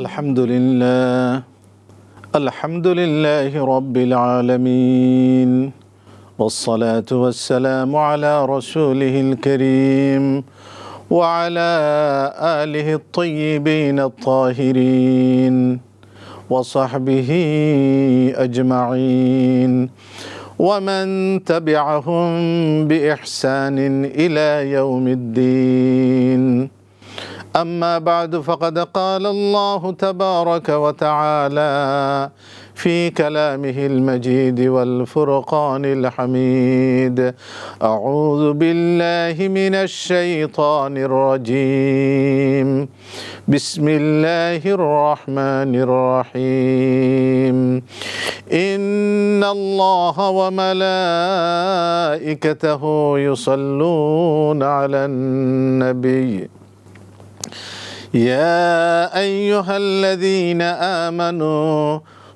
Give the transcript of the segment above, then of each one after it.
الحمد لله الحمد لله رب العالمين والصلاة والسلام على رسوله الكريم وعلى آله الطيبين الطاهرين وصحبه أجمعين ومن تبعهم بإحسان إلى يوم الدين. أما بعد فقد قال الله تبارك وتعالى في كلامه المجيد والفرقان الحميد. أعوذ بالله من الشيطان الرجيم. بسم الله الرحمن الرحيم. إن الله وملائكته يصلون على النبي. يا أيها الذين آمنوا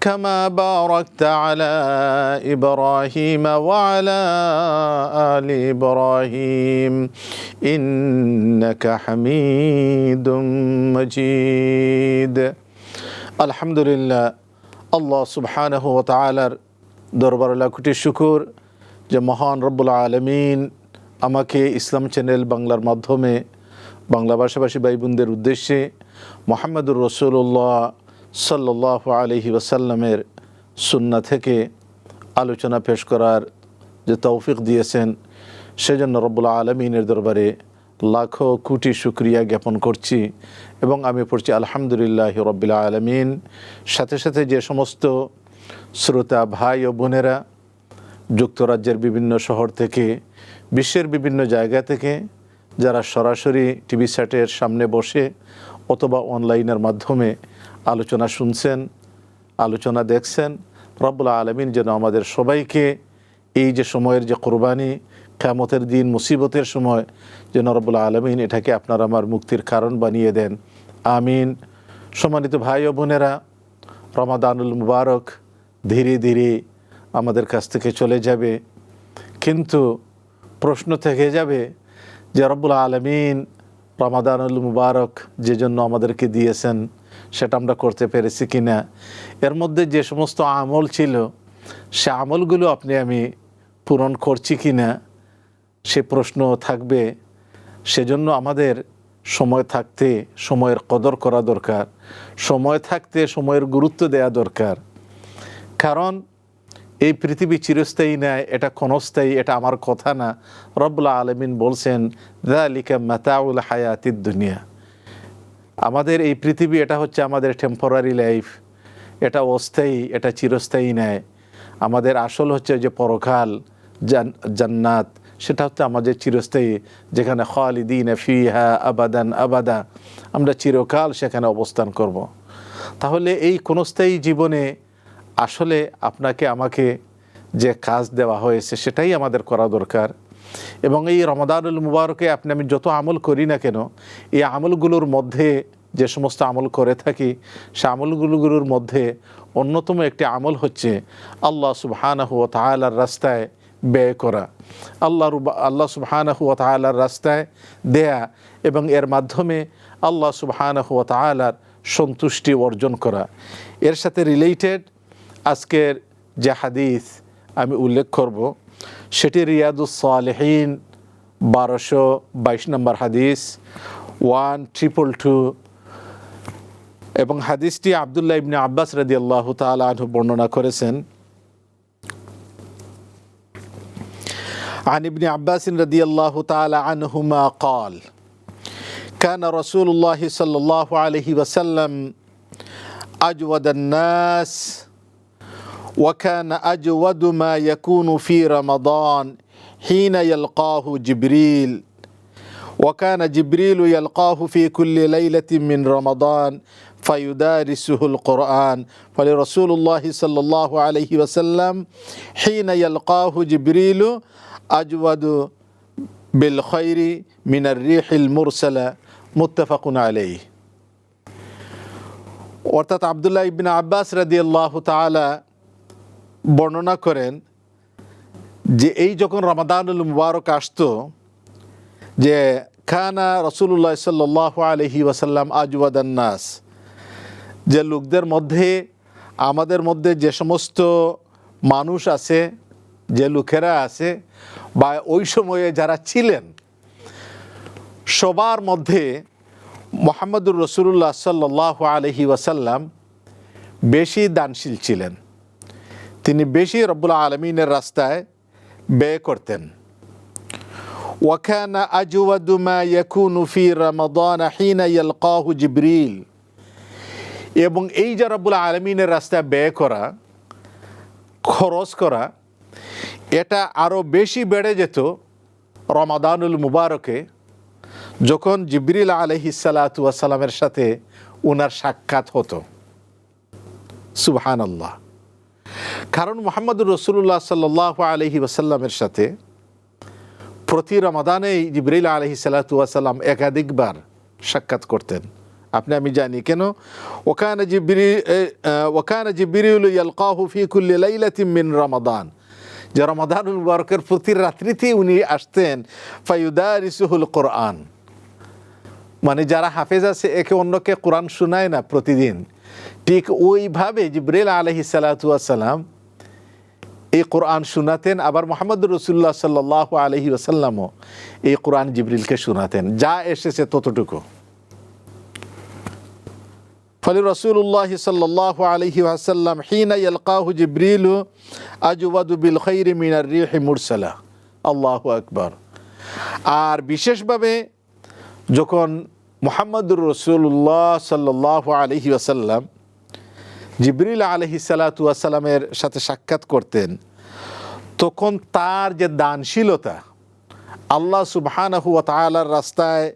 كما باركت على ابراهيم وعلى ال ابراهيم انك حميد مجيد الحمد لله আল্লাহ সুবহানাহ ও তালার দরবার লাখুটি শুকুর যে মহান রব্বুল আলমিন আমাকে ইসলাম চ্যানেল বাংলার মাধ্যমে বাংলা ভাষাভাষী ভাই বোনদের উদ্দেশ্যে মোহাম্মদুর রসুল্লাহ সাল্লাহ আলহি ওয়াসাল্লামের সুন্না থেকে আলোচনা পেশ করার যে তৌফিক দিয়েছেন, সেজন্য রব্বুল আলমিনের দরবারে লাখো কোটি শুক্রিয়া জ্ঞাপন করছি এবং আমি পড়ছি আলহামদুলিল্লাহ রব্বিল আলমিন। সাথে সাথে যে সমস্ত শ্রোতা ভাই ও বোনেরা যুক্তরাজ্যের বিভিন্ন শহর থেকে, বিশ্বের বিভিন্ন জায়গা থেকে, যারা সরাসরি টিভি সেটের সামনে বসে অথবা অনলাইনের মাধ্যমে আলোচনা শুনছেন, আলোচনা দেখছেন, রব্বুল আলমিন যেন আমাদের সবাইকে এই যে সময়ের যে কোরবানি কেমতের দিন, মুসিবতের সময়, যেন রব্বুল আলমিন এটাকে আপনার আমার মুক্তির কারণ বানিয়ে দেন। আমিন। সম্মানিত ভাই ও বোনেরা, রমাদানুল মুবারক ধীরে ধীরে আমাদের কাছ থেকে চলে যাবে। কিন্তু প্রশ্ন থেকে যাবে যে রব্বুল আলমিন রমাদানুল মুবারক যে জন্য আমাদেরকে দিয়েছেন সেটা আমরা করতে পেরেছি কি না এর মধ্যে যে সমস্ত আমল ছিল, সে আমলগুলো আপনি আমি পূরণ করছি কি না সে প্রশ্ন থাকবে। সেজন্য আমাদের সময় থাকতে সময়ের কদর করা দরকার, সময় থাকতে সময়ের গুরুত্ব দেয়া দরকার। কারণ এই পৃথিবী চিরস্থায়ী নয় এটা ক্ষণস্থায়ী, এটা আমার কথা না। রব্লা আলমিন বলছেন, দালিকা মাতাউল হায়াতির দুনিয়া। আমাদের এই পৃথিবী, এটা হচ্ছে আমাদের টেম্পোরারি লাইফ এটা অস্থায়ী, এটা চিরস্থায়ী নেয় আমাদের আসল হচ্ছে যে পরকাল জান্নাত, সেটা হচ্ছে আমাদের চিরস্থায়ী, যেখানে খালিদিন ফিহা আবাদান আবাদা। আমরা চিরকাল সেখানে অবস্থান করব। তাহলে এই ক্ষণস্থায়ী জীবনে আসলে আপনাকে, আমাকে যে কাজ দেওয়া হয়েছে, সেটাই আমাদের করা দরকার। এবং এই রমাদানুল মুবারকে আপনি আমি যত আমল করি না কেন, এই আমলগুলোর মধ্যে যে সমস্ত আমল করে থাকি, সে আমলগুলোগুলোর মধ্যে অন্যতম একটি আমল হচ্ছে আল্লাহ সুবহানাহু ও তালার রাস্তায় ব্যয় করা। আল্লাহ আল্লাহ সুবহানাহু ও তালার রাস্তায় দেয়া এবং এর মাধ্যমে আল্লাহ সুবহানাহু ও তালার সন্তুষ্টি অর্জন করা। এর সাথে রিলেটেড আজকের যে হাদিস আমি উল্লেখ করব। সেটি রিয়াদুস সালেহীন বারোশো বাইশ নম্বর হাদিস ওয়ান ট্রিপল টু এবং হাদিসটি আবদুল্লাহ ইবনে আব্বাস রাদি আল্লাহ তালু বর্ণনা করেছেন عن ابن عباس رضي الله تعالى عنهما قال كان رسول الله صلى الله عليه وسلم أجود الناس وكان أجود ما يكون في رمضان حين يلقاه جبريل وكان جبريل يلقاه في كل ليلة من رمضان فيدارسه القرآن فلرسول الله صلى الله عليه وسلم حين يلقاه جبريل أجود بالخير من الريح المرسلة متفق عليه অর্থাৎ আবদুল্লাহ ইবিন আব্বাস রাদি আল্লাহ তালা বর্ণনা করেন যে এই যখন রমাদানুল মুবারক আসতো, যে খানা রসুল্লাহ সাল্লাহ আলহি ওয়াসাল্লাম আজওয়াদান্নাস যে লোকদের মধ্যে, আমাদের মধ্যে যে সমস্ত মানুষ আছে, যে লোকেরা আছে, বা ওই সময়ে যারা ছিলেন, সবার মধ্যে মোহাম্মদুর রসুল্লাহ সাল্লাহ আলহি ওয়াসাল্লাম বেশি দানশীল ছিলেন। তিনি বেশি রব্বুল আলমিনের রাস্তায় ব্যয় করতেন। ওয়াখানা আজুয়াদু মা ইয়াকুনু রমাদান হিনা ইয়ালকাহু জিবরিল। এবং এই যে রব্বুল আলমিনের রাস্তায় ব্যয় করা, খরচ করা, এটা আরও বেশি বেড়ে যেত রমাদানুল মুবারকে, যখন জিবরিল আলহিসাল্লাতু সালামের সাথে ওনার সাক্ষাৎ হতো। সুবহান আল্লাহ কারণ মোহাম্মদুর রসুল্লাহ সাল্লাহ আলহি ওসাল্লামের সাথে প্রতি রমাদানেই জিবরিল আলহি সাল্লাতাম একাধিকবার সাক্ষাৎ করতেন। আপনি, আমি জানি কেন? ওখানে জিবরি ওখানে জিবরিউল ইয়ালকাহু ফি কুল্লি মিন রমাদান। যে রমাদানুল মুবারকের প্রতি রাত্রিতেই উনি আসতেন, ফায়ুদারিসুহুল কোরআন। মানে যারা হাফেজ আছে, একে অন্যকে কোরআন শোনায় না প্রতিদিন। ঠিক ওইভাবে জিব্রেল আলহি সালাতাম এই কোরআন শোনাতেন আবার মোহাম্মদ রসুল্লাহ সাল্লাহ আলহি ওসাল্লামও এই কোরআন জিবরিলকে শোনাতেন। যা এসেছে ততটুকু। ফলে রসুল্লাহ সাল্লাহ আলহি আসাল্লাম হিনা ইয়ালকাহু জিব্রিলু আজুবাদু বিল খৈরি মিনার রিহি মুরসালা। আল্লাহ আকবর। আর বিশেষভাবে যখন মোহাম্মদুর রসুল্লাহ সাল্লাহ আলহি আসাল্লাম জিবরিল আলহি সালাতামের সাথে সাক্ষাৎ করতেন তখন তার যে দানশীলতা, আল্লাহ সুবহানাহু ওয়া তাআলার রাস্তায়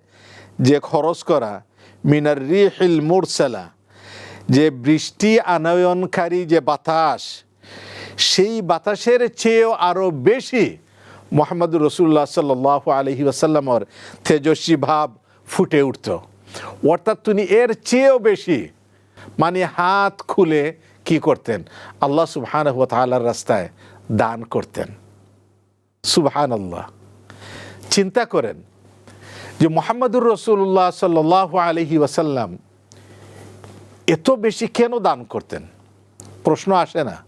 যে খরচ করা, মিনার রিহিল মুরসালা, যে বৃষ্টি আনয়নকারী যে বাতাস, সেই বাতাসের চেয়েও আরও বেশি মোহাম্মদ রসুল্লাহ সাল্লাহ আলহি আসাল্লামর তেজস্বী ভাব ফুটে উঠত। অর্থাৎ তিনি এর চেয়েও বেশি মানে হাত খুলে কি করতেন? আল্লাহ সুবহান তালার রাস্তায় দান করতেন। সুবহান আল্লাহ চিন্তা করেন যে মোহাম্মদুর রসুল্লাহ সাল্লাহ আলহি ওয়াসাল্লাম এত বেশি কেন দান করতেন? প্রশ্ন আসে না।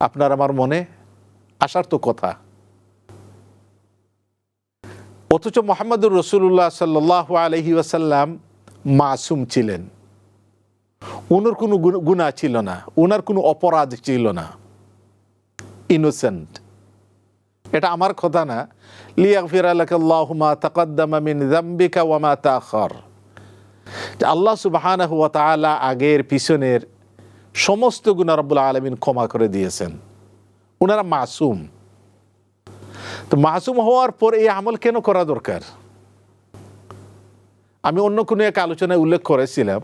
আপনার আমার মনে আসার তো কথা। অথচ মোহাম্মদুর রসুল্লাহ সাল্লাহ আলহি ওয়াসাল্লাম মাসুম ছিলেন। ওনার কোনো গুণা ছিল না। ওনার কোনো অপরাধ ছিল না। ইনোসেন্ট এটা আমার কথা না। লিয়াগফির আল্লাহুমা তাকাদ্দামা মিন জাম্বিকা ওয়ামা তাখর আল্লাহ সুবহানাহু ওয়া তাআলা আগের, পিছনের সমস্ত গুণা রব্বুল আলমিন ক্ষমা করে দিয়েছেন। ওনারা মাসুম। তো মাসুম হওয়ার পর এই আমল কেন করা দরকার? আমি অন্য কোনো এক আলোচনায় উল্লেখ করেছিলাম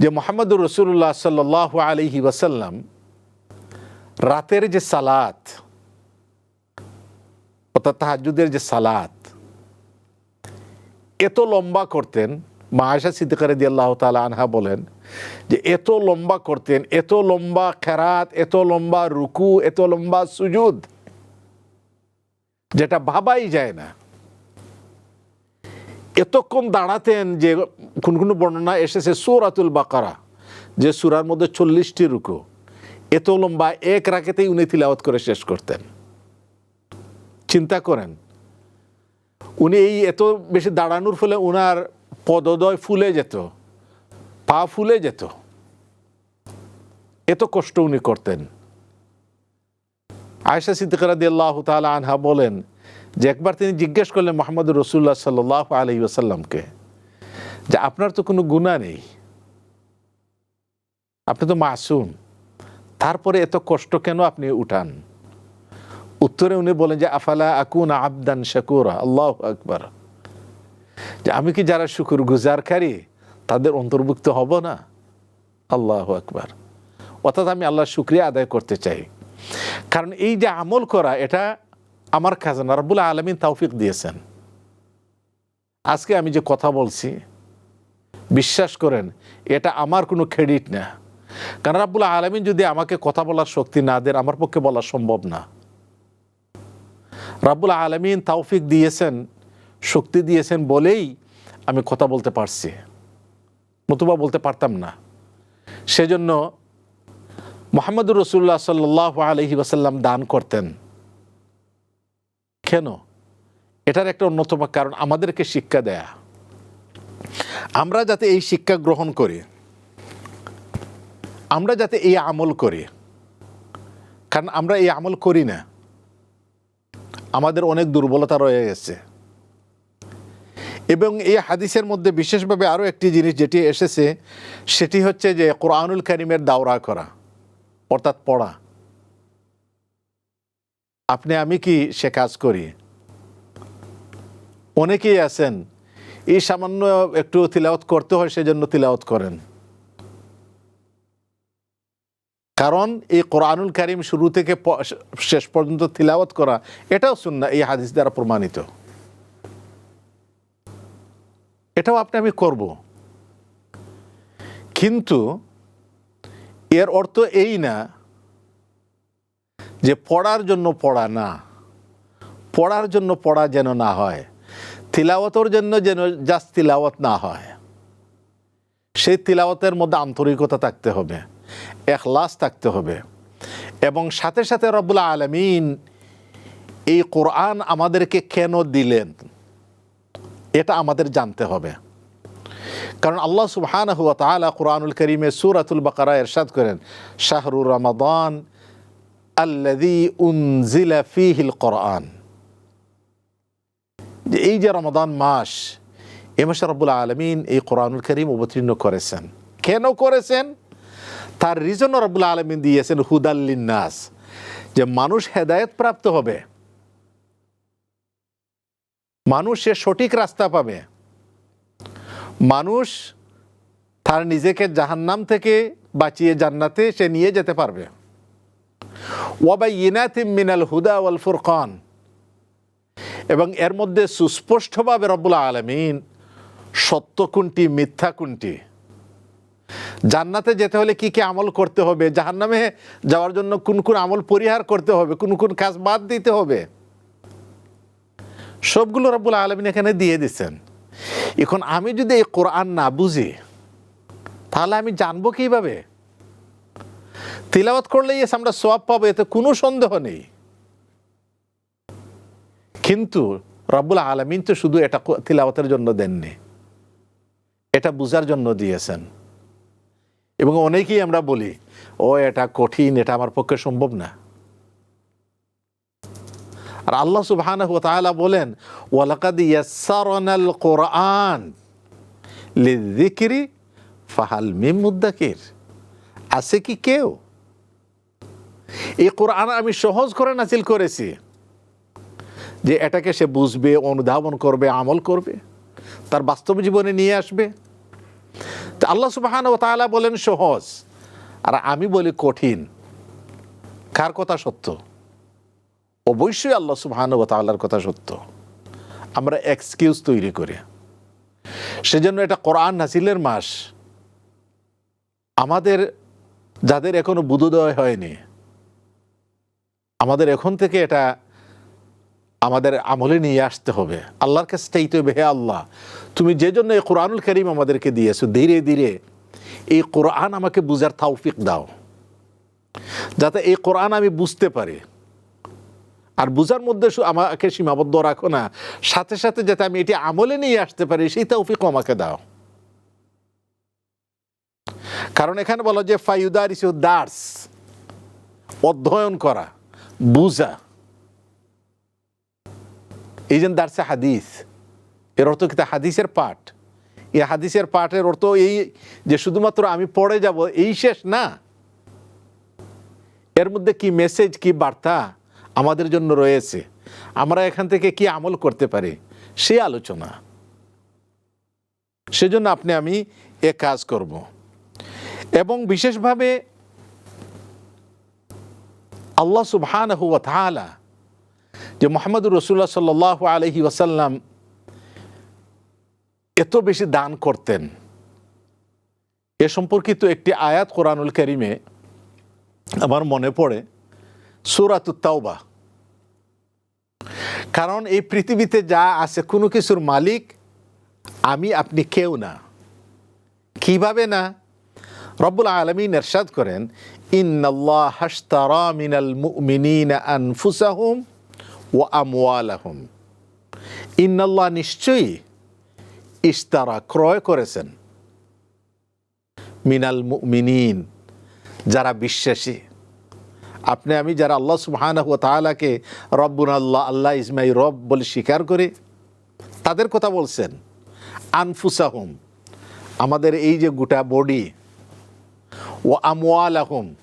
যে মোহাম্মদুর রসুল্লাহ সাল্লাহ আলহি ওয়াসাল্লাম রাতের যে সালাত, অর্থাৎ তাহাজুদের যে সালাত, এত লম্বা করতেন, মা আয়সা সিদ্দিকারে দিয়ে আল্লাহ তালা আনহা বলেন যে এত লম্বা করতেন, এত লম্বা খেরাত, এত লম্বা রুকু, এত লম্বা সুজুদ, যেটা ভাবাই যায় না। এতক্ষণ দাঁড়াতেন যে কোন কোন বর্ণনা এসেছে সুরাতুল বাকারা, যে সুরার মধ্যে চল্লিশটি রুকু। এত লম্বা এক রাকেতেই উনি তিলাওয়াত করে শেষ করতেন। চিন্তা করেন, উনি এই এত বেশি দাঁড়ানোর ফলে ওনার পদদয় ফুলে যেত, পা ফুলে যেত। এত কষ্ট উনি করতেন। আয়সা সিদ্দিকরা দিল্লাহ তালা আনহা বলেন যে একবার তিনি জিজ্ঞেস করলেন মোহাম্মদ রসুল্লাহ সাল্লাহ আলহি আসাল্লামকে যে, আপনার তো কোনো গুণা নেই? আপনি তো মাসুম। তারপরে এত কষ্ট কেন আপনি উঠান? উত্তরে উনি বলেন যে, আফালা আকুন আবদান শাকুরা? আল্লাহ আকবার। যে, আমি কি যারা শুকুর গুজারকারী তাদের অন্তর্ভুক্ত হব না? আল্লাহ আকবার। অর্থাৎ আমি আল্লাহ শুক্রিয়া আদায় করতে চাই। কারণ এই যে আমল করা, এটা আমার খাজানা। রব্বুল আলমিন তৌফিক দিয়েছেন। আজকে আমি যে কথা বলছি, বিশ্বাস করেন, এটা আমার কোনো ক্রেডিট না। কারণ রাব্বুল আলমিন যদি আমাকে কথা বলার শক্তি না দেন, আমার পক্ষে বলা সম্ভব না। রাব্বুল আলমিন তাওফিক দিয়েছেন, শক্তি দিয়েছেন বলেই আমি কথা বলতে পারছি। নতুবা বলতে পারতাম না। সেজন্য মোহাম্মদুর রসুল্লাহ সাল্লাহ আলহি ওয়াসাল্লাম দান করতেন। কেন? এটার একটা অন্যতম কারণ আমাদেরকে শিক্ষা দেয়া। আমরা যাতে এই শিক্ষা গ্রহণ করি আমরা যাতে এই আমল করি। কারণ আমরা এই আমল করি না। আমাদের অনেক দুর্বলতা রয়ে গেছে। এবং এই হাদিসের মধ্যে বিশেষভাবে আরও একটি জিনিস যেটি এসেছে, সেটি হচ্ছে যে কোরআনুল করিমের দাওরা করা, অর্থাৎ পড়া। আপনি, আমি কি সে কাজ করি? অনেকেই আছেন, এই সামান্য একটু তিলাওয়াত করতে হয়, সেজন্য তিলাওয়াত করেন। কারণ এই কোরআনুল কারিম শুরু থেকে শেষ পর্যন্ত তিলাওয়াত করা, এটাও শুননা এই হাদিস দ্বারা প্রমাণিত। এটাও আপনি আমি করব। কিন্তু এর অর্থ এই না যে পড়ার জন্য পড়া না, পড়ার জন্য পড়া যেন না হয়, তিলাওয়াতর জন্য যেন জাস্ট তিলাওয়াত না হয়। সেই তিলাওয়াতের মধ্যে আন্তরিকতা থাকতে হবে। এখলাস থাকতে হবে। এবং সাথে সাথে রব্বুল আলমিন এই কোরআন আমাদেরকে কেন দিলেন? এটা আমাদের জানতে হবে। কারণ আল্লাহ সুবহান হুয়া তালা কোরআনুল করিমে সুরাতুল বাকারা এরশাদ করেন শাহরুর রমাদান আল্লাদি উনজিলা ফিহিল কোরআন। যে এই যে রমাদান মাস, এ মাসে রব্বুল আলমিন এই কোরআনুল করিম অবতীর্ণ করেছেন। কেন করেছেন? তার রিজন রব্বুল আলমিন দিয়েছেন হুদাল্লিন নাস যে মানুষ হেদায়ত প্রাপ্ত হবে, মানুষ সে সঠিক রাস্তা পাবে, মানুষ তার নিজেকে জাহান্নাম থেকে বাঁচিয়ে জান্নাতে সে নিয়ে যেতে পারবে। ওয়াবাই ইনাতিম মিনাল হুদা ওয়াল ফুরকান, এবং এর মধ্যে সুস্পষ্টভাবে রব্বুল আলমিন সত্য কোনটি, মিথ্যা কোনটি জান্নাতে যেতে হলে কি কি আমল করতে হবে? জাহান্নামে যাওয়ার জন্য কোন কোন আমল পরিহার করতে হবে? কোন কোন কাজ বাদ দিতে হবে? সবগুলো রব্বুল আলমিন এখানে দিয়ে দিচ্ছেন। এখন আমি যদি এই কোরআন না বুঝি, তাহলে আমি জানব কীভাবে? তিলাওয়াত করলেই এসে আমরা সব পাবো, এতে কোনো সন্দেহ নেই। কিন্তু রব্বুল আলমিন তো শুধু এটা তিলাওয়াতের জন্য দেননি। এটা বুঝার জন্য দিয়েছেন। এবং অনেকেই আমরা বলি, ও, এটা কঠিন, এটা আমার পক্ষে সম্ভব না। আর আল্লাহ তাআলা বলেন কোরআন ফাহাল মুদ্দাকির আছে কি কেউ? এই কোরআন আমি সহজ করে নাজিল করেছি যে এটাকে সে বুঝবে, অনুধাবন করবে, আমল করবে, তার বাস্তব জীবনে নিয়ে আসবে। তা আল্লাহ সুবাহান ও তাআলা বলেন সহজ। আর আমি বলি কঠিন। কার কথা সত্য? অবশ্যই আল্লাহ সুবহান ও তাআলার কথা সত্য। আমরা এক্সকিউজ তৈরি করি। সেজন্য এটা কোরআন নাসিলের মাস। আমাদের যাদের এখনও বুধোদয় হয়নি, আমাদের এখন থেকে এটা আমাদের আমলে নিয়ে আসতে হবে। আল্লাহর কাছে চাইতে হে আল্লাহ, তুমি যে জন্য এই কোরআনুল করিম আমাদেরকে দিয়েছ, ধীরে ধীরে এই কোরআন আমাকে বুঝার তৌফিক দাও। যাতে এই কোরআন আমি বুঝতে পারি। আর বুঝার মধ্যে আমাকে সীমাবদ্ধ রাখো না। সাথে সাথে যাতে আমি এটি আমলে নিয়ে আসতে পারি, সেই তৌফিকও আমাকে দাও। কারণ এখানে বলা যে ফাইউদার ইস দার্স, অধ্যয়ন করা, বুঝা। এই যে দার্সে হাদিস এর অর্থ কি? হাদিসের পাঠ। এই হাদিসের পাঠের অর্থ এই যে শুধুমাত্র আমি পড়ে যাব, এই শেষ না। এর মধ্যে কি মেসেজ কি বার্তা আমাদের জন্য রয়েছে? আমরা এখান থেকে কি আমল করতে পারি? সে আলোচনা। সেজন্য আপনি, আমি এ কাজ করব। এবং বিশেষভাবে আল্লাহ সুবহান হুয়া তাআলা যে মোহাম্মদুর রসুল্লাহ সাল্লাহ আলহি ওয়াসাল্লাম এত বেশি দান করতেন। এ সম্পর্কিত একটি আয়াত কোরআনুল করিমে আমার মনে পড়ে, সুরাতুত তাওবা। কারণ এই পৃথিবীতে যা আছে, কোনো কিছুর মালিক আমি, আপনি কেউ না। কীভাবে না? রব্বুল আলমিন এরশাদ করেন, ইন্নাল্লাহ হাশতারা মিনাল মুমিনিনা আনফুসাহুম ও আমওয়ালাহুম। ইন্নাল্লাহ নিশ্চয়ই ইস্তারা ক্রয় করেছেন। মিনাল মুমিনিন, যারা বিশ্বাসী। আপনি, আমি যারা আল্লাহ সুবহানাহু ওয়া তাআলাকে রব্বুন আল্লাহ আল্লাহ ইসমাই রব বলে স্বীকার করি, তাদের কথা বলছেন। আনফুসাহুম, আমাদের এই যে গোটা বডি ও আহম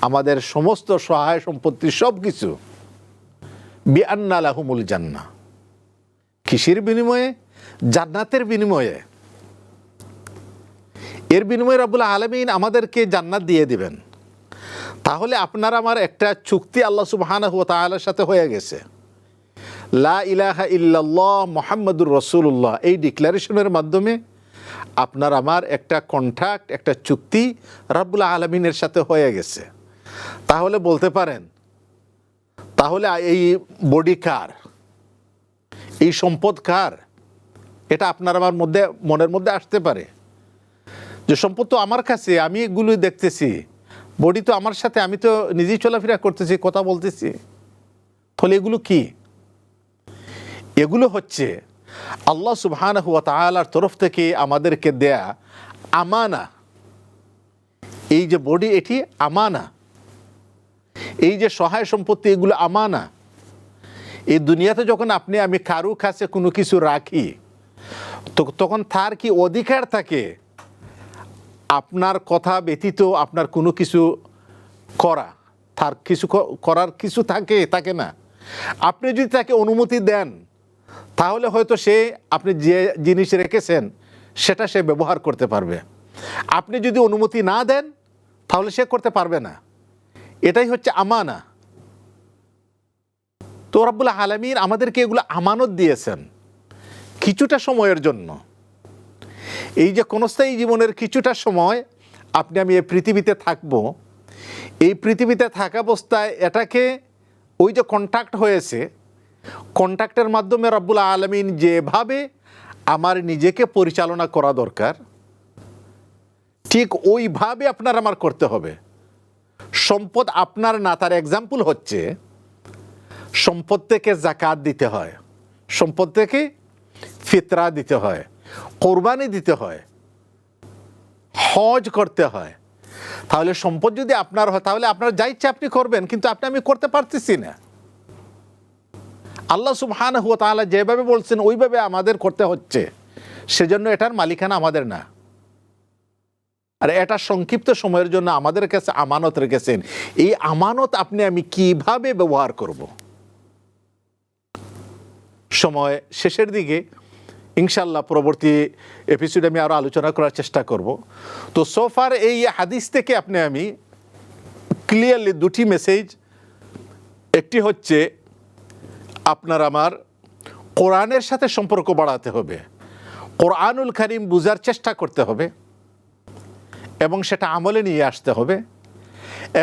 আমাদের সমস্ত সহায় সম্পত্তি সব কিছু বিআন্না লাহুমুল জান্না। কিসের বিনিময়ে? জান্নাতের বিনিময়ে। এর বিনিময়ে রব্বুল আলমিন আমাদেরকে জান্নাত দিয়ে দিবেন। তাহলে আপনার আমার একটা চুক্তি আল্লাহ সুবহানাহু ওয়া তাআলার সাথে হয়ে গেছে। লা ইলাহা ইল্লাল্লাহ মোহাম্মদুর রসুল্লাহ এই ডিক্লারেশনের মাধ্যমে আপনার আমার একটা কন্ট্রাক্ট, একটা চুক্তি রাব্বুল আলমিনের সাথে হয়ে গেছে। তাহলে বলতে পারেন তাহলে এই বডি কার? এই সম্পদ কার? এটা আপনার আমার মধ্যে, মনের মধ্যে আসতে পারে। যে সম্পদ তো আমার কাছে, আমি এগুলোই দেখতেছি। বডি তো আমার সাথে, আমি তো নিজেই চলাফেরা করতেছি, কথা বলতেছি। তাহলে এগুলো কি? এগুলো হচ্ছে আল্লাহ সুবহান হুয়া তালার তরফ থেকে আমাদেরকে দেয়া আমানা। এই যে বডি এটি আমানা। এই যে সহায় সম্পত্তি, এগুলো আমানা। এই দুনিয়াতে যখন আপনি, আমি কারু কাছে কোনো কিছু রাখি, তো তখন তার কি অধিকার থাকে? আপনার কথা ব্যতীত আপনার কোনো কিছু করা। তার কিছু করার কিছু থাকে থাকে না। আপনি যদি তাকে অনুমতি দেন, তাহলে হয়তো সে আপনি যে জিনিস রেখেছেন, সেটা সে ব্যবহার করতে পারবে। আপনি যদি অনুমতি না দেন, তাহলে সে করতে পারবে না। এটাই হচ্ছে আমানা। তো রব্বুল আলমিন আমাদেরকে এগুলো আমানত দিয়েছেন কিছুটা সময়ের জন্য। এই যে ক্ষণস্থায়ী জীবনের কিছুটা সময় আপনি, আমি এই পৃথিবীতে থাকব, এই পৃথিবীতে থাকা অবস্থায় এটাকে ওই যে কন্ট্যাক্ট হয়েছে কন্ট্যাক্টের মাধ্যমে রব্বুল আলমিন যেভাবে আমার নিজেকে পরিচালনা করা দরকার, ঠিক ওইভাবে আপনার আমার করতে হবে। সম্পদ আপনার না, তার এক্সাম্পল হচ্ছে সম্পদ থেকে জাকাত দিতে হয়। সম্পদ থেকে ফিতরা দিতে হয়, কোরবানি দিতে হয়, হজ করতে হয়। তাহলে সম্পদ যদি আপনার হয়, তাহলে আপনার যা ইচ্ছা আপনি করবেন, কিন্তু আপনি আমি করতে পারতেছি না। আল্লাহ সুবহান হুয়া তাহলে যেভাবে বলছেন, ওইভাবে আমাদের করতে হচ্ছে। সেজন্য এটার মালিকানা আমাদের না। আর এটা সংক্ষিপ্ত সময়ের জন্য আমাদের কাছে আমানত রেখেছেন। এই আমানত আপনি আমি কীভাবে ব্যবহার করব? সময় শেষের দিকে ইনশাল্লাহ পরবর্তী এপিসোডে আমি আরও আলোচনা করার চেষ্টা করব। তো সোফার এই হাদিস থেকে আপনি আমি ক্লিয়ারলি দুটি মেসেজ একটি হচ্ছে আপনার আমার কোরআনের সাথে সম্পর্ক বাড়াতে হবে। কোরআনুল করিম বুঝার চেষ্টা করতে হবে। এবং সেটা আমলে নিয়ে আসতে হবে।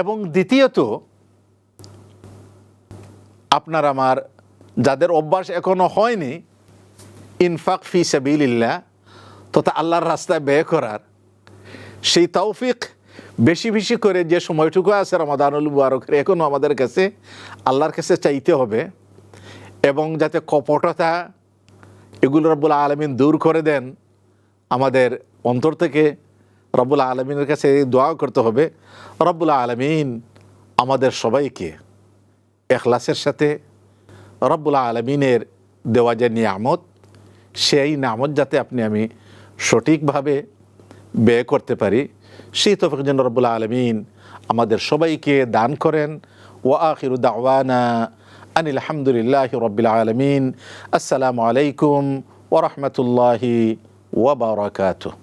এবং দ্বিতীয়ত, আপনার আমার যাদের অভ্যাস এখনও হয়নি, ইনফাক ফি সাবিল্লাহ তথা আল্লাহর রাস্তায় ব্যয় করার, সেই তৌফিক বেশি বেশি করে যে সময়টুকু আছে রমাদানুল মুবারকের এখনও আমাদের কাছে, আল্লাহর কাছে চাইতে হবে এবং যাতে কপটতা এগুলো রব্বুল আলমিন দূর করে দেন আমাদের অন্তর থেকে রব্বুল আলমিনের কাছে দোয়া করতে হবে। রব্বুল আলমিন আমাদের সবাইকে এখলাসের সাথে রব্বুল আলমিনের দেওয়া যে নিয়ামত, সেই নামত যাতে আপনি আমি সঠিকভাবে ব্যয় করতে পারি, সেই তফিক যেন রব্বুল আলমিন আমাদের সবাইকে দান করেন। ওয়া আখিরু দাওয়ানা আনিল হামদুলিল্লাহ রবিল আলমিন। আসসালামু আলাইকুম ওরহমতুল্লাহি ওবরাকাতুহ